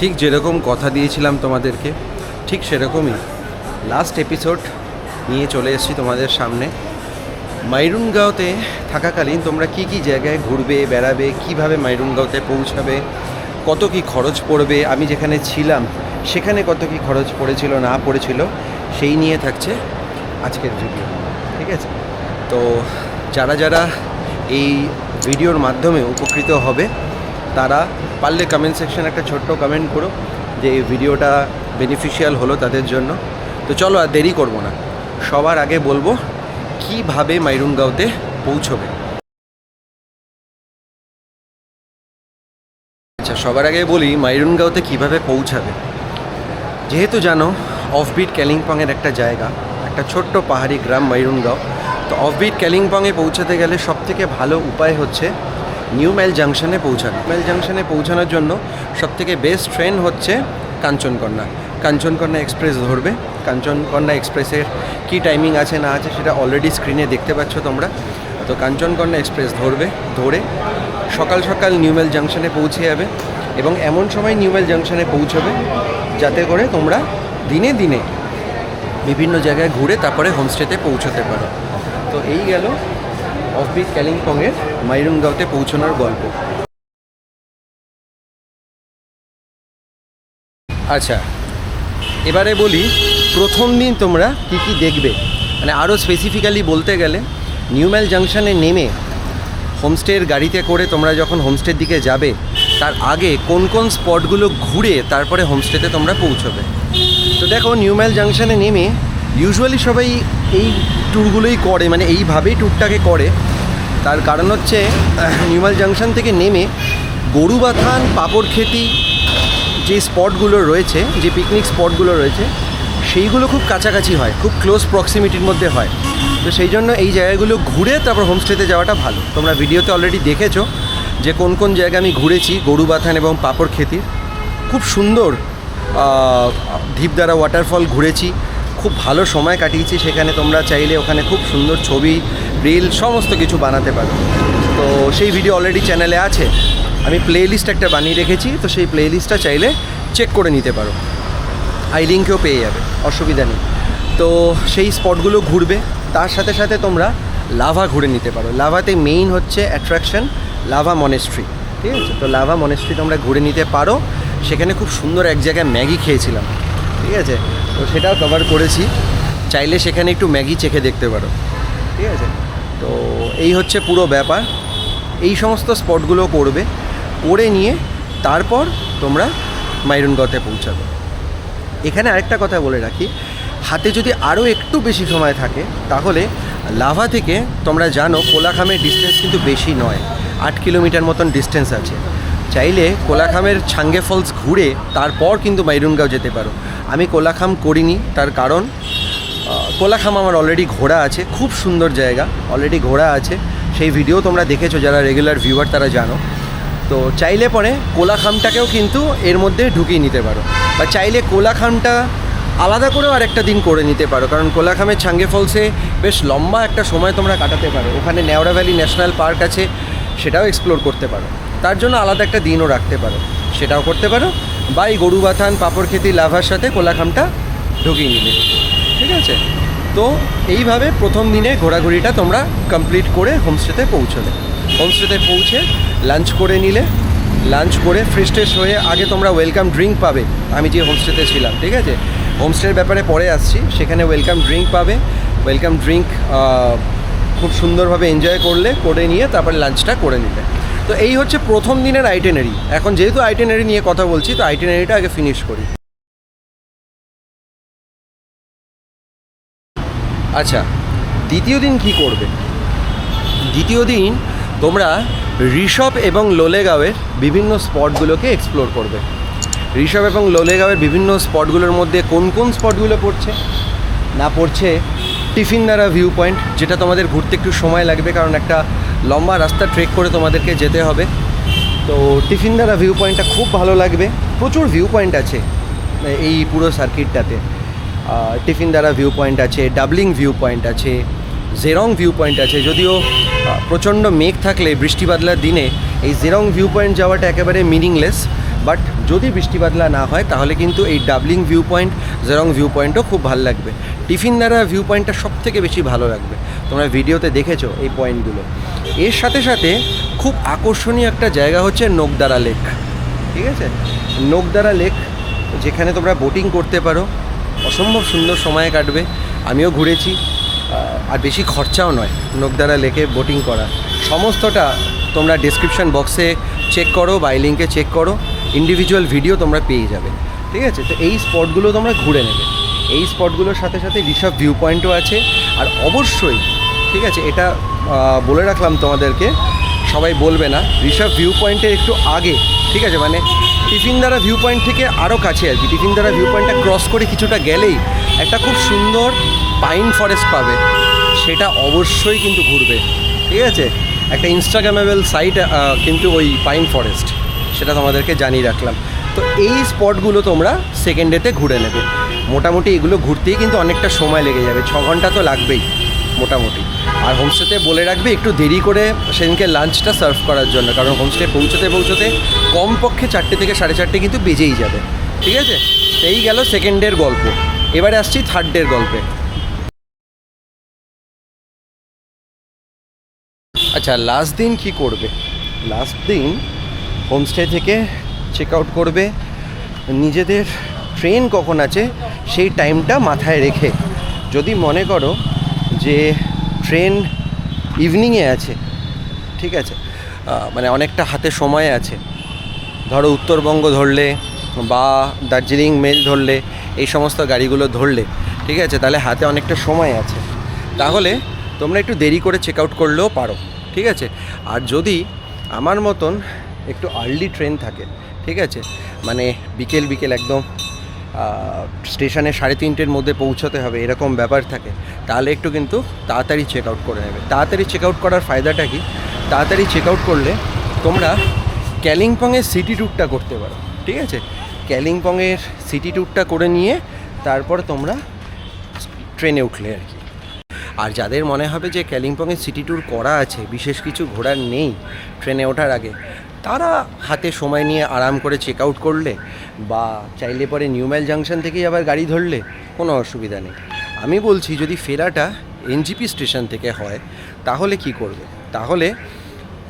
ঠিক যেরকম কথা দিয়েছিলাম তোমাদেরকে, ঠিক সেরকমই লাস্ট এপিসোড নিয়ে চলে এসেছি তোমাদের সামনে। মাইরুনগাঁওতে থাকাকালীন তোমরা কি কি জায়গায় ঘুরবে, বেড়াবে, কীভাবে মাইরুনগাঁওতে পৌঁছাবে, কত কি খরচ পড়বে, আমি যেখানে ছিলাম সেখানে কত কি খরচ পড়েছিল, না পড়েছিল, সেই নিয়ে থাকছে আজকের ভিডিও ঠিক আছে? তো যারা যারা এই ভিডিওর মাধ্যমে উপকৃত হবে তারা পারলে কমেন্ট সেকশন একটা ছোট্ট কমেন্ট করো যে এই ভিডিওটা বেনিফিশিয়াল হলো তাদের জন্য। তো চলো আর দেরি করব না। সবার আগে বলব, কীভাবে মাইরুনগাঁওতে পৌঁছবে? আচ্ছা সবার আগে বলি মাইরুনগাঁওতে কীভাবে পৌঁছাবে? যেহেতু জানো অফবিট ক্যালিম্পংয়ের একটা জায়গা, একটা ছোট্ট পাহাড়ি গ্রাম মাইরুনগাঁও তো অফবিট ক্যালিম্পংয়ে পৌঁছাতে গেলে সবথেকে ভালো উপায় হচ্ছে নিউ মাইল জাংশনে পৌঁছানো। মাইল জাংশনে পৌঁছানোর জন্য সবথেকে বেস্ট ট্রেন হচ্ছে কাঞ্চনকন্যা। কাঞ্চনকন্যা এক্সপ্রেস ধরবে। কাঞ্চনকন্যা এক্সপ্রেসের কী টাইমিং আছে, না আছে, সেটা অলরেডি স্ক্রিনে দেখতে পাচ্ছ তোমরা। তো কাঞ্চনকন্যা এক্সপ্রেস ধরবে, ধরে সকাল সকাল নিউমেল জাংশনে পৌঁছে যাবে এবং এমন সময় নিউমেল জাংশনে পৌঁছবে যাতে করে তোমরা দিনে দিনে বিভিন্ন জায়গায় ঘুরে তারপরে হোমস্টেতে পৌঁছতে পারো। তো এই গেল অফবিট ক্যালিম্পংয়ের মাইরুনগাঁওতে পৌঁছানোর গল্প। আচ্ছা এবারে বলি, প্রথম দিন তোমরা কি কি দেখবে? মানে আরও স্পেসিফিক্যালি বলতে গেলে নিউম্যাল জাংশনে নেমে হোমস্টের গাড়িতে করে তোমরা যখন হোমস্টের দিকে যাবে, তার আগে কোন কোন স্পটগুলো ঘুরে তারপরে হোমস্টেতে তোমরা পৌঁছবে। তো দেখো নিউম্যাল জাংশনে নেমে ইউজুয়ালি সবাই এই ট্যুরগুলোই করে মানে এইভাবেই ট্যুরটাকে করে। তার কারণ হচ্ছে নিউমাল জাংশন থেকে নেমে গরুবাথান, পাপড়খেতি যে স্পটগুলো রয়েছে, যে পিকনিক স্পটগুলো রয়েছে, সেইগুলো খুব কাছাকাছি হয়, খুব ক্লোজ প্রক্সিমিটির মধ্যে হয়। তো সেই জন্য এই জায়গাগুলো ঘুরে তারপর হোমস্টেতে যাওয়াটা ভালো। তোমরা ভিডিওতে অলরেডি দেখেছ যে কোন কোন জায়গা আমি ঘুরেছি, গরুবাথান এবং পাপড় খেতির খুব সুন্দর ধীপদারা ওয়াটারফল ঘুরেছি। খুব ভালো সময় কাটিয়েছি, সেখানে তোমরা চাইলে ওখানে খুব সুন্দর ছবি রিল সমস্ত কিছু বানাতে পারো। তো সেই ভিডিও অলরেডি চ্যানেলে আছে। আমি প্লে লিস্ট একটা বানিয়ে রেখেছি, তো সেই প্লে লিস্টটা চাইলে চেক করে নিতে পারো। আই লিঙ্কেও পেয়ে যাবে, অসুবিধা নেই। তো সেই স্পটগুলো ঘুরবে, তার সাথে সাথে তোমরা লাভা ঘুরে নিতে পারো। লাভাতে মেইন হচ্ছে অ্যাট্রাকশন লাভা মনেস্ট্রি ঠিক আছে? তো লাভা মনেস্ট্রি তোমরা ঘুরে নিতে পারো। সেখানে খুব সুন্দর এক জায়গায় ম্যাগি খেয়েছিলাম, ঠিক আছে? তো সেটাও কভার করেছি। চাইলে সেখানে একটু ম্যাগি চেখে দেখতে পারো। ঠিক আছে? তো এই হচ্ছে পুরো ব্যাপার। এই সমস্ত স্পটগুলো করবে। করে নিয়ে তারপর তোমরা মাইরুনগড়তে পৌঁছাবে। এখানে আরেকটা কথা বলে রাখি। হাতে যদি আরও একটু বেশি সময় থাকে, তাহলে লাভা থেকে তোমরা জানো কোলাখামের ডিস্টেন্স কিন্তু বেশি নয়। আট কিলোমিটার মতন ডিস্টেন্স আছে। চাইলে কোলাখামের ছাঙ্গে ফলস ঘুরে তারপর কিন্তু মাইরুনগাঁও যেতে পারো। আমি কোলাখাম করিনি, তার কারণ কোলাখাম আমার অলরেডি ঘোরা আছে, খুব সুন্দর জায়গা অলরেডি ঘোরা আছে। সেই ভিডিও তোমরা দেখেছ যারা রেগুলার ভিউয়ার তারা জানো। তো চাইলে পরে কোলাখামটাকেও কিন্তু এর মধ্যে ঢুকিয়ে নিতে পারো। বা চাইলে কোলাখামটা আলাদা করেও আরেকটা দিন করে নিতে পারো, কারণ কোলাখামের ছাঙ্গে ফলসে বেশ লম্বা একটা সময় তোমরা কাটাতে পারো। ওখানে নেওড়া ভ্যালি ন্যাশনাল পার্ক আছে, সেটাও এক্সপ্লোর করতে পারো। তার জন্য আলাদা একটা দিনও রাখতে পারো। সেটাও করতে পারো। বা এই গরুবাথান পাপড়খেতি লাভার সাথে কোলাখামটা ঢুকিয়ে নিলে। ঠিক আছে? তো এইভাবে প্রথম দিনে ঘোরাঘুরিটা তোমরা কমপ্লিট করে হোমস্টেতে পৌঁছলে। হোমস্টেতে পৌঁছে লাঞ্চ করে নিলে। লাঞ্চ করে ফ্রেশ ট্রেশ হয়ে আগে তোমরা ওয়েলকাম ড্রিঙ্ক পাবে। আমি যে হোমস্টেতে ছিলাম, ঠিক আছে? হোমস্টের ব্যাপারে পরে আসছি। সেখানে ওয়েলকাম ড্রিঙ্ক পাবে। ওয়েলকাম ড্রিঙ্ক খুব সুন্দরভাবে এনজয় করলে, করে নিয়ে তারপরে লাঞ্চটা করে নিলে। তো এই হচ্ছে প্রথম দিনের আইটেনারি এখন যেহেতু আইটেনারি নিয়ে কথা বলছি, তো আইটেনারিটা আগে ফিনিশ করি। আচ্ছা দ্বিতীয় দিন কি করবে? দ্বিতীয় দিন তোমরা ঋষভ এবং লোলেগাঁওয়ের বিভিন্ন স্পটগুলোকে এক্সপ্লোর করবে। ঋষভ এবং লোলেগাঁওয়ের বিভিন্ন স্পটগুলোর মধ্যে কোন কোন স্পটগুলো পড়ছে? না পড়ছে টিফিন দ্বারা ভিউ পয়েন্ট যেটা তোমাদের ঘুরতে একটু সময় লাগবে, কারণ একটা লম্বা রাস্তা ট্রেক করে তোমাদেরকে যেতে হবে। তো টিফিন দ্বারা ভিউ পয়েন্টটা খুব ভালো লাগবে। প্রচুর ভিউ পয়েন্ট আছে এই পুরো সার্কিটটাতে টিফিন দ্বারা ভিউ পয়েন্ট আছে ডাবলিং ভিউ পয়েন্ট আছে জেরং ভিউ পয়েন্ট আছে। যদিও প্রচণ্ড মেঘ থাকলে বৃষ্টি বাদলার দিনে এই জেরং ভিউ পয়েন্ট যাওয়াটা একেবারে মিনিংলেস বাট যদি বৃষ্টি বাদলা না হয়, তাহলে কিন্তু এই Dabling view point Jerong view পয়েন্টও খুব ভালো লাগবে। টিফিন দ্বারা ভিউ পয়েন্টটা সব থেকে বেশি ভালো লাগবে। তোমরা ভিডিওতে দেখেছ এই পয়েন্টগুলো এর সাথে সাথে খুব আকর্ষণীয় একটা জায়গা হচ্ছে নোকদারা লেক ঠিক আছে? নোকদারা লেক যেখানে তোমরা বোটিং করতে পারো। অসম্ভব সুন্দর সময় কাটবে। আমিও ঘুরেছি। আর বেশি খরচাও নয় নোকদারা লেকে বোটিং করা সমস্তটা তোমরা ডিসক্রিপশন বক্সে চেক করো বা এই লিঙ্কে চেক করো। ইন্ডিভিজুয়াল ভিডিও তোমরা পেয়ে যাবে, ঠিক আছে? তো এই স্পটগুলো তোমরা ঘুরে নেবে। এই স্পটগুলোর সাথে সাথে ঋষভ ভিউ পয়েন্টও আছে। আর অবশ্যই, ঠিক আছে, এটা বলে রাখলাম তোমাদেরকে, সবাই বলবে না, ঋষভ ভিউ পয়েন্টের একটু আগে, ঠিক আছে? মানে টিফিন দ্বারা ভিউ পয়েন্ট থেকে আরও কাছে আর কি। টিফিন দ্বারা ভিউ পয়েন্টটা ক্রস করে কিছুটা গেলেই একটা খুব সুন্দর পাইন ফরেস্ট পাবে। সেটা অবশ্যই কিন্তু ঘুরবে, ঠিক আছে? একটা ইনস্টাগ্রামেবল সাইট কিন্তু ওই পাইন ফরেস্ট সেটা তোমাদেরকে জানিয়ে রাখলাম। তো এই স্পটগুলো তোমরা সেকেন্ড ডেতে ঘুরে নেবে। মোটামুটি এগুলো ঘুরতেই কিন্তু অনেকটা সময় লেগে যাবে, ছ ঘণ্টা তো লাগবেই মোটামুটি। আর হোমস্টেতে বলে রাখবে, একটু দেরি করে সেদিনকে লাঞ্চটা সার্ভ করার জন্য, কারণ হোমস্টে পৌঁছতে পৌঁছতে কমপক্ষে চারটে থেকে সাড়ে চারটে কিন্তু বেজেই যাবে। ঠিক আছে? এই গেল সেকেন্ডের গল্প। এবারে আসছি থার্ডের গল্পে। আচ্ছা লাস্ট দিন কি করবে? লাস্ট দিন হোমস্টে থেকে চেক আউট করবে। নিজেদের ট্রেন কখন আছে, সেই টাইমটা মাথায় রেখে। যদি মনে করো যে ট্রেন ইভিনিংয়ে আছে, ঠিক আছে মানে অনেকটা হাতে সময় আছে। ধরো উত্তরবঙ্গ ধরলে বা দার্জিলিং, মেল ধরলে, এই সমস্ত গাড়িগুলো ধরলে, ঠিক আছে, তাহলে হাতে অনেকটা সময় আছে। তাহলে তোমরা একটু দেরি করে চেক আউট করলেও পারো, ঠিক আছে। আর যদি আমার মতন একটু আর্লি ট্রেন থাকে, ঠিক আছে? মানে বিকেল বিকেল একদম স্টেশনে সাড়ে তিনটের মধ্যে পৌঁছাতে হবে, এরকম ব্যাপার থাকে। তাহলে একটু কিন্তু তাড়াতাড়ি চেক আউট করে নেবে। তাড়াতাড়ি চেক আউট করার ফায়দাটা কি? তাড়াতাড়ি চেক আউট করলে তোমরা ক্যালিংপংয়ের সিটি ট্যুরটা করতে পারো, ঠিক আছে? ক্যালিংপংয়ের সিটি ট্যুরটা করে নিয়ে তারপর তোমরা ট্রেনে উঠলে আর কি। আর যাদের মনে হবে যে ক্যালিম্পংয়ের সিটি ট্যুর করা আছে, বিশেষ কিছু ঘোরার নেই ট্রেনে ওঠার আগে তারা হাতে সময় নিয়ে আরাম করে চেক আউট করলে বা চাইলে পরে নিউম্যাল জাংশন থেকেই আবার গাড়ি ধরলে কোনো অসুবিধা নেই। আমি বলছি, যদি ফেরাটা এনজিপি স্টেশন থেকে হয়, তাহলে কি করবে? তাহলে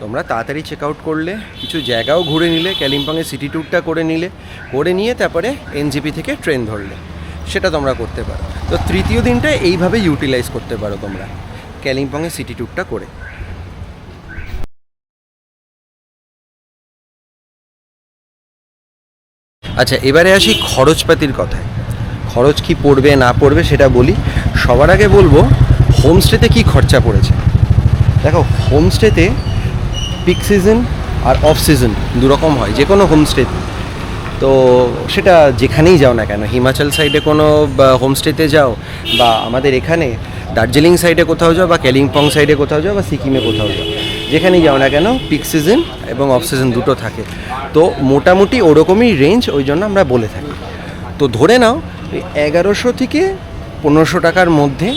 তোমরা তাড়াতাড়ি চেক আউট করলে, কিছু জায়গাও ঘুরে নিলে ক্যালিম্পংয়ের সিটি ট্যুরটা করে নিলে, করে নিয়ে তারপরে এনজিপি থেকে ট্রেন ধরলে, সেটা তোমরা করতে পারো। তো তৃতীয় দিনটা এইভাবে ইউটিলাইজ করতে পারো তোমরা ক্যালিম্পংয়ের সিটি ট্যুরটা করে। আচ্ছা এবারে আসি খরচপাতির কথায়। খরচ কি পড়বে, না পড়বে সেটা বলি। সবার আগে বলব, হোমস্টেতে কি খরচা পড়েছে? দেখো, হোমস্টেতে পিক সিজন আর অফ সিজন দুরকম হয়, যে কোনো হোমস্টেতে। তো সেটা যেখানেই যাও না কেন, হিমাচল সাইডে কোনো হোমস্টেতে যাও, বা আমাদের এখানে দার্জিলিং সাইডে কোথাও যাও বা কালিম্পং সাইডে কোথাও যাও বা সিকিমে কোথাও যাও, যেখানেই যাও না কেন পিক সিজন এবং অফ সিজন দুটো থাকে। তো মোটামুটি ওরকমই রেঞ্জ ওই জন্য আমরা বলে থাকি। তো ধরে নাও এগারোশো থেকে পনেরোশো টাকার মধ্যে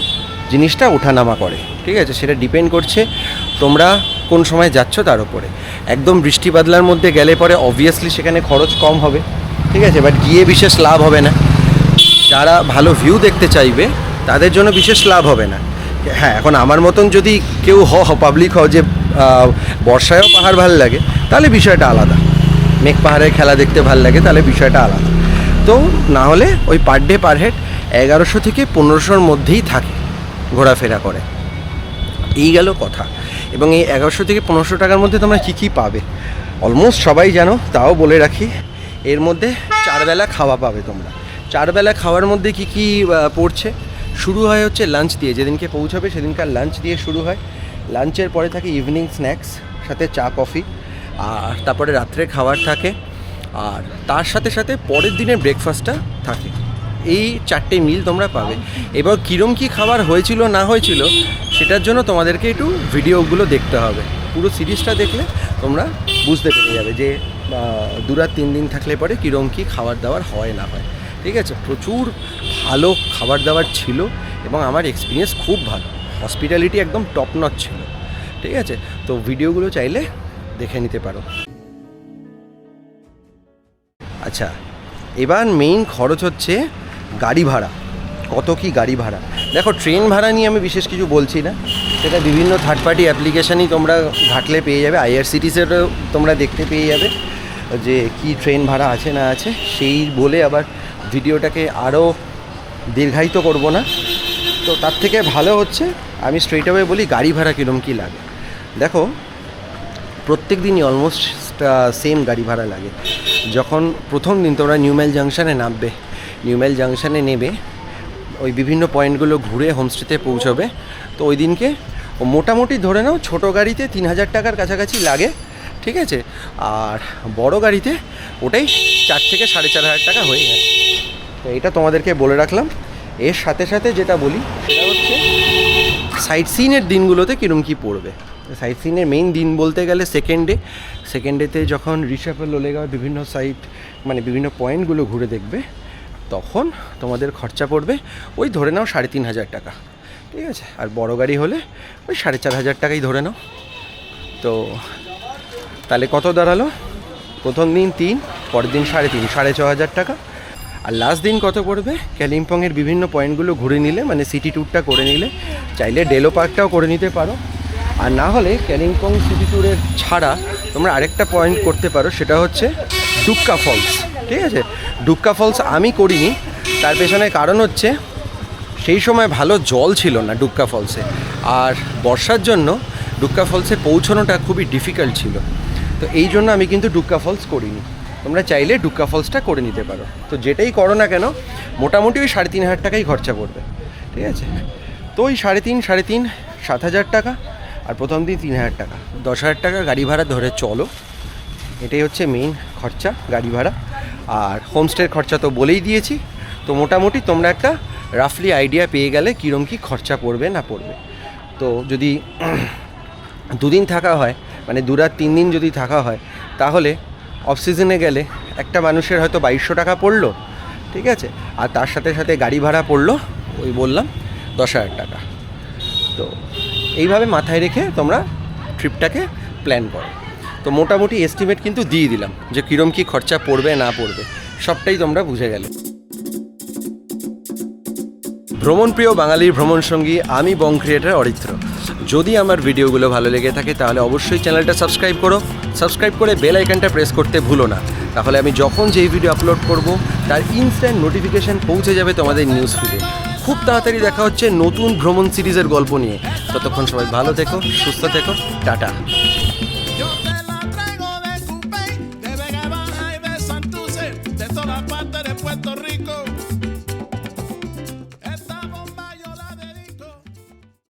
জিনিসটা ওঠানামা করে, ঠিক আছে? সেটা ডিপেন্ড করছে তোমরা কোন সময় যাচ্ছ তার উপরে। একদম বৃষ্টি বাদলার মধ্যে গেলে পরে অবভিয়াসলি সেখানে খরচ কম হবে, ঠিক আছে? বাট গিয়ে বিশেষ লাভ হবে না। যারা ভালো ভিউ দেখতে চাইবে তাদের জন্য বিশেষ লাভ হবে না। হ্যাঁ এখন আমার মতন যদি কেউ হ পাবলিক হও যে বর্ষায়ও পাহাড় ভালো লাগে, তাহলে বিষয়টা আলাদা। মেঘ পাহাড়ের খেলা দেখতে ভালো লাগে, তাহলে বিষয়টা আলাদা। তো না হলে ওই পার ডে পার হেড এগারোশো থেকে পনেরোশোর মধ্যেই থাকে ঘোরাফেরা করে। এই গেল কথা। এবং এই এগারোশো থেকে পনেরোশো টাকার মধ্যে তোমরা কী কী পাবে? অলমোস্ট সবাই জানো, তাও বলে রাখি, এর মধ্যে চারবেলা খাওয়া পাবে তোমরা। চারবেলা খাওয়ার মধ্যে কী কী পড়ছে? শুরু হয় হচ্ছে লাঞ্চ দিয়ে। যেদিনকে পৌঁছাবে সেদিনকার লাঞ্চ দিয়ে শুরু হয়। লাঞ্চের পরে থাকে ইভিনিং স্ন্যাক্স সাথে চা কফি আর তারপরে রাত্রে খাবার থাকে। আর তার সাথে সাথে পরের দিনের ব্রেকফাস্টটা থাকে। এই চারটে মিল তোমরা পাবে। এবার কীরম কী খাবার হয়েছিল, না হয়েছিল, সেটার জন্য তোমাদেরকে একটু ভিডিওগুলো দেখতে হবে। পুরো সিরিজটা দেখলে তোমরা বুঝতে পেরে যাবে যে দু রাত তিন দিন থাকলে পরে কীরম কী খাবার দাবার হয়, না হয়। ঠিক আছে? প্রচুর ভালো খাবার দাবার ছিল এবং আমার এক্সপিরিয়েন্স খুব ভালো। হসপিটালিটি একদম টপ নচ ছিল। ঠিক আছে? তো ভিডিওগুলো চাইলে দেখে নিতে পারো। আচ্ছা এবার মেইন খরচ হচ্ছে গাড়ি ভাড়া। কত কি গাড়ি ভাড়া? দেখো ট্রেন ভাড়া নিয়ে আমি বিশেষ কিছু বলছি না। সেটা বিভিন্ন থার্ড পার্টি অ্যাপ্লিকেশানই তোমরা ঘাটলে পেয়ে যাবে। আইআরসিটিসেরও তোমরা দেখতে পেয়ে যাবে। যে কি ট্রেন ভাড়া আছে না আছে, সেই বলে আবার ভিডিওটাকে আরও দীর্ঘায়িত করব না। তো তার থেকে ভালো হচ্ছে, আমি স্ট্রেট অ্যাওয়ে বলি গাড়ি ভাড়া কীরকম কী লাগে। দেখো, প্রত্যেক দিনই অলমোস্ট সেম গাড়ি ভাড়া লাগে। যখন প্রথম দিন তোমরা নিউমেল জাংশনে নামবে নিউমেল জাংশনে নেবে, ওই বিভিন্ন পয়েন্টগুলো ঘুরে হোমস্টেতে পৌঁছবে, তো ওই দিনকে মোটামুটি ধরে নাও ছোটো গাড়িতে তিন হাজার টাকার কাছাকাছি লাগে। ঠিক আছে? আর বড় গাড়িতে ওটাই চার থেকে সাড়ে চার হাজার টাকা হয়ে যায় তো এটা তোমাদেরকে বলে রাখলাম। এর সাথে সাথে যেটা বলি, সেটা হচ্ছে সাইট সিনের দিনগুলোতে কীরকম কী পড়বে? সাইট সিনের মেইন দিন বলতে গেলে সেকেন্ড ডে সেকেন্ড ডেতে যখন রিসাপেল ওলেগা বিভিন্ন সাইট মানে বিভিন্ন পয়েন্টগুলো ঘুরে দেখবে, তখন তোমাদের খরচা পড়বে ওই ধরে নাও সাড়ে তিন হাজার টাকা। ঠিক আছে? আর বড় গাড়ি হলে ওই সাড়ে চার হাজার টাকাই ধরে নাও। তো তাহলে কত দাঁড়াল? প্রথম দিন তিন, পরের দিন সাড়ে তিন, সাড়ে ছ হাজার টাকা। আর লাস্ট দিন কত পড়বে? কালিম্পংয়ের বিভিন্ন পয়েন্টগুলো ঘুরে নিলে মানে সিটি ট্যুরটা করে নিলে, চাইলে ডেলো পার্কটাও করে নিতে পারো। আর না হলে কালিম্পং সিটি ট্যুরের ছাড়া তোমরা আরেকটা পয়েন্ট করতে পারো, সেটা হচ্ছে ডুক্কা ফলস ঠিক আছে? ডুক্কা ফলস আমি করিনি, তার পেছনে কারণ হচ্ছে সেই সময় ভালো জল ছিল না ডুক্কা ফলসে আর বর্ষার জন্য ডুক্কা ফলসে পৌঁছানোটা খুবই ডিফিকাল্ট ছিল। তো এই জন্য আমি কিন্তু ডুক্কা ফলস করিনি। তোমরা চাইলে ডুক্কা ফলসটা করে নিতে পারো। তো যেটাই করো না কেন, মোটামুটি ওই সাড়ে তিন হাজার টাকাই খরচা পড়বে। ঠিক আছে? তো ওই সাড়ে তিন সাড়ে তিন, সাত হাজার টাকা আর প্রথম দিন তিন হাজার টাকা। দশ হাজার টাকা গাড়ি ভাড়া ধরে চলো। এটাই হচ্ছে মেইন খরচা গাড়ি ভাড়া। আর হোমস্টের খরচা তো বলেই দিয়েছি। তো মোটামুটি তোমরা একটা রাফলি আইডিয়া পেয়ে গেলে কীরম কী খরচা পড়বে না পড়বে। তো যদি দুদিন থাকা হয় মানে দু রাত তিন দিন যদি থাকা হয়, তাহলে অফ সিজনে গেলে একটা মানুষের হয়তো বাইশশো টাকা পড়ল, ঠিক আছে? আর তার সাথে সাথে গাড়ি ভাড়া পড়ল, ওই বললাম দশ হাজার টাকা। তো এইভাবে মাথায় রেখে তোমরা ট্রিপটাকে প্ল্যান করো। তো মোটামুটি এস্টিমেট কিন্তু দিয়ে দিলাম যে কীরম কী খরচা পড়বে, না পড়বে, সবটাই তোমরা বুঝে গেলে। ভ্রমণপ্রিয় বাঙালির ভ্রমণ সঙ্গী আমি বং ক্রিয়েটার অরিত্র। যদি আমার ভিডিওগুলো ভালো লেগে থাকে, তাহলে অবশ্যই চ্যানেলটা সাবস্ক্রাইব করো। সাবস্ক্রাইব করে বেল আইকনটা প্রেস করতে ভুলো না। তাহলে আমি যখন যেই ভিডিও আপলোড করব, তার ইনস্ট্যান্ট নোটিফিকেশান পৌঁছে যাবে তোমাদের নিউজ ফিডে খুব তাড়াতাড়ি দেখা হচ্ছে নতুন ভ্রমণ সিরিজের গল্প নিয়ে। ততক্ষণ সবাই ভালো থেকো, সুস্থ থেকো, টাটা।